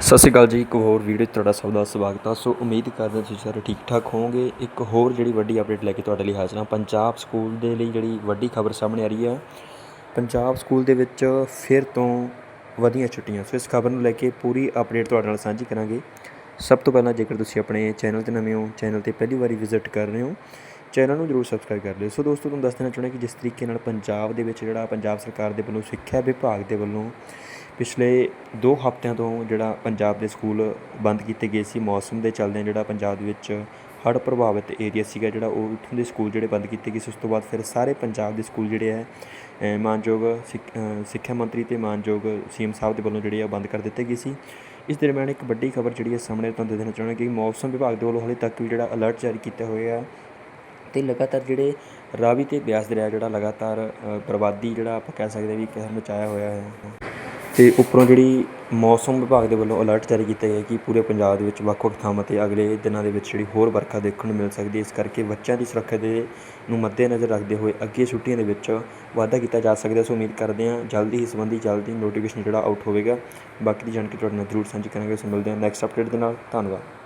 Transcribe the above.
ਸਤਿ ਸ਼੍ਰੀ ਅਕਾਲ ਜੀ, ਇੱਕ ਹੋਰ ਵੀਡੀਓ 'ਚ ਤੁਹਾਡਾ ਸਭ ਦਾ ਸਵਾਗਤ ਆ। ਸੋ ਉਮੀਦ ਕਰਦੇ ਹਾਂ ਤੁਸੀਂ ਸਾਰੇ ਠੀਕ ਠਾਕ ਹੋਵੋਗੇ। ਇੱਕ ਹੋਰ ਜਿਹੜੀ ਵੱਡੀ ਅਪਡੇਟ ਲੈ ਕੇ ਤੁਹਾਡੇ ਲਈ ਹਾਜ਼ਰ ਹਾਂ, ਪੰਜਾਬ ਸਕੂਲ ਦੇ ਲਈ ਜਿਹੜੀ ਵੱਡੀ ਖਬਰ ਸਾਹਮਣੇ ਆ ਰਹੀ ਹੈ। ਪੰਜਾਬ ਸਕੂਲ ਦੇ ਵਿੱਚ ਫਿਰ ਤੋਂ ਵਧੀਆਂ ਛੁੱਟੀਆਂ। ਸੋ ਇਸ ਖਬਰ ਨੂੰ ਲੈ ਕੇ ਪੂਰੀ ਅਪਡੇਟ ਤੁਹਾਡੇ ਨਾਲ ਸਾਂਝੀ ਕਰਾਂਗੇ। ਸਭ ਤੋਂ ਪਹਿਲਾਂ ਜੇਕਰ ਤੁਸੀਂ ਆਪਣੇ ਚੈਨਲ ਤੇ ਨਵੇਂ ਹੋ, ਚੈਨਲ ਤੇ ਪਹਿਲੀ ਵਾਰੀ ਵਿਜ਼ਿਟ ਕਰ ਰਹੇ ਹੋ, ਚੈਨਲ ਨੂੰ ਜਰੂਰ ਸਬਸਕ੍ਰਾਈਬ ਕਰ ਲਿਓ। ਸੋ ਦੋਸਤੋ, ਤੁਹਾਨੂੰ ਦੱਸ ਦੇਣਾ ਚਾਹੁੰਦਾ ਕਿ ਜਿਸ ਤਰੀਕੇ ਨਾਲ ਪੰਜਾਬ ਦੇ ਵਿੱਚ ਜਿਹੜਾ ਪੰਜਾਬ ਸਰਕਾਰ ਦੇ ਵੱਲੋਂ ਸਿੱਖਿਆ ਵਿਭਾਗ ਦੇ ਵੱਲੋਂ ਪਿਛਲੇ ਦੋ ਹਫ਼ਤਿਆਂ ਤੋਂ ਜਿਹੜਾ ਪੰਜਾਬ ਦੇ ਸਕੂਲ ਬੰਦ ਕੀਤੇ ਗਏ ਸੀ, ਮੌਸਮ ਦੇ ਚੱਲਦਿਆਂ ਜਿਹੜਾ ਪੰਜਾਬ ਦੇ ਵਿੱਚ ਹੜ੍ਹ ਪ੍ਰਭਾਵਿਤ ਏਰੀਆ ਸੀਗਾ ਜਿਹੜਾ, ਉਹ ਉੱਥੋਂ ਦੇ ਸਕੂਲ ਜਿਹੜੇ ਬੰਦ ਕੀਤੇ ਗਏ ਸੀ। ਉਸ ਤੋਂ ਬਾਅਦ ਫਿਰ ਸਾਰੇ ਪੰਜਾਬ ਦੇ ਸਕੂਲ ਜਿਹੜੇ ਹੈ ਮਾਨਯੋਗ ਸਿੱਖ- ਸਿੱਖਿਆ ਮੰਤਰੀ ਤੇ ਮਾਨਯੋਗ ਸੀਐਮ ਸਾਹਿਬ ਦੇ ਵੱਲੋਂ ਜਿਹੜੇ ਆ ਬੰਦ ਕਰ ਦਿੱਤੇ ਗਏ ਸੀ। ਇਸ ਦਰਮਿਆਨ ਇੱਕ ਵੱਡੀ ਖਬਰ ਜਿਹੜੀ ਹੈ ਸਾਹਮਣੇ ਤੁਹਾਨੂੰ ਦੇ ਦੇਣਾ ਚਾਹੁੰਦਾ ਕਿ ਮੌਸਮ ਵਿਭਾਗ ਦੇ ਵੱਲੋਂ ਹਾਲੇ ਤੱਕ ਵੀ ਜਿਹੜਾ ਅਲਰਟ ਜਾਰੀ ਕੀਤਾ ਹੋਇਆ ਹੈ ਤੇ ਲਗਾਤਾਰ ਜਿਹੜੇ ਰਾਵੀ ਤੇ ਬਿਆਸ ਦਰਿਆ ਜਿਹੜਾ ਲਗਾਤਾਰ ਬਰਬਾਦੀ ਜਿਹੜਾ ਆਪਾਂ ਕਹਿ ਸਕਦੇ ਵੀ ਕਹਿਰ ਮਚਾਇਆ ਹੋਇਆ ਹੈ। ਅਤੇ ਉੱਪਰੋਂ ਜਿਹੜੀ ਮੌਸਮ ਵਿਭਾਗ ਦੇ ਵੱਲੋਂ ਅਲਰਟ ਜਾਰੀ ਕੀਤਾ ਗਿਆ ਕਿ ਪੂਰੇ ਪੰਜਾਬ ਦੇ ਵਿੱਚ ਵੱਖ-ਵੱਖ ਥਾਵਾਂ ਤੇ ਅਗਲੇ ਦਿਨਾਂ ਦੇ ਵਿੱਚ ਜਿਹੜੀ ਹੋਰ ਵਰਖਾ ਦੇਖਣ ਨੂੰ ਮਿਲ ਸਕਦੀ ਹੈ। ਇਸ ਕਰਕੇ ਬੱਚਿਆਂ ਦੀ ਸੁਰੱਖਿਆ ਦੇ ਨੂੰ ਮੱਦੇਨਜ਼ਰ ਰੱਖਦੇ ਹੋਏ ਅੱਗੇ ਛੁੱਟੀਆਂ ਦੇ ਵਿੱਚ ਵਾਧਾ ਕੀਤਾ ਜਾ ਸਕਦਾ ਸੋ ਉਮੀਦ ਕਰਦੇ ਹਾਂ ਜਲਦੀ ਹੀ ਸੰਬੰਧੀ ਜਲਦੀ ਨੋਟੀਫਿਕੇਸ਼ਨ ਜਿਹੜਾ ਆਊਟ ਹੋਵੇਗਾ। ਬਾਕੀ ਦੀ ਜਾਣਕਾਰੀ ਤੁਹਾਡੇ ਨਾਲ ਜ਼ਰੂਰ ਸਾਂਝੀ ਕਰਾਂਗੇ। ਸੋ ਮਿਲਦੇ ਹਾਂ ਨੈਕਸਟ ਅਪਡੇਟ ਦੇ ਨਾਲ। ਧੰਨਵਾਦ।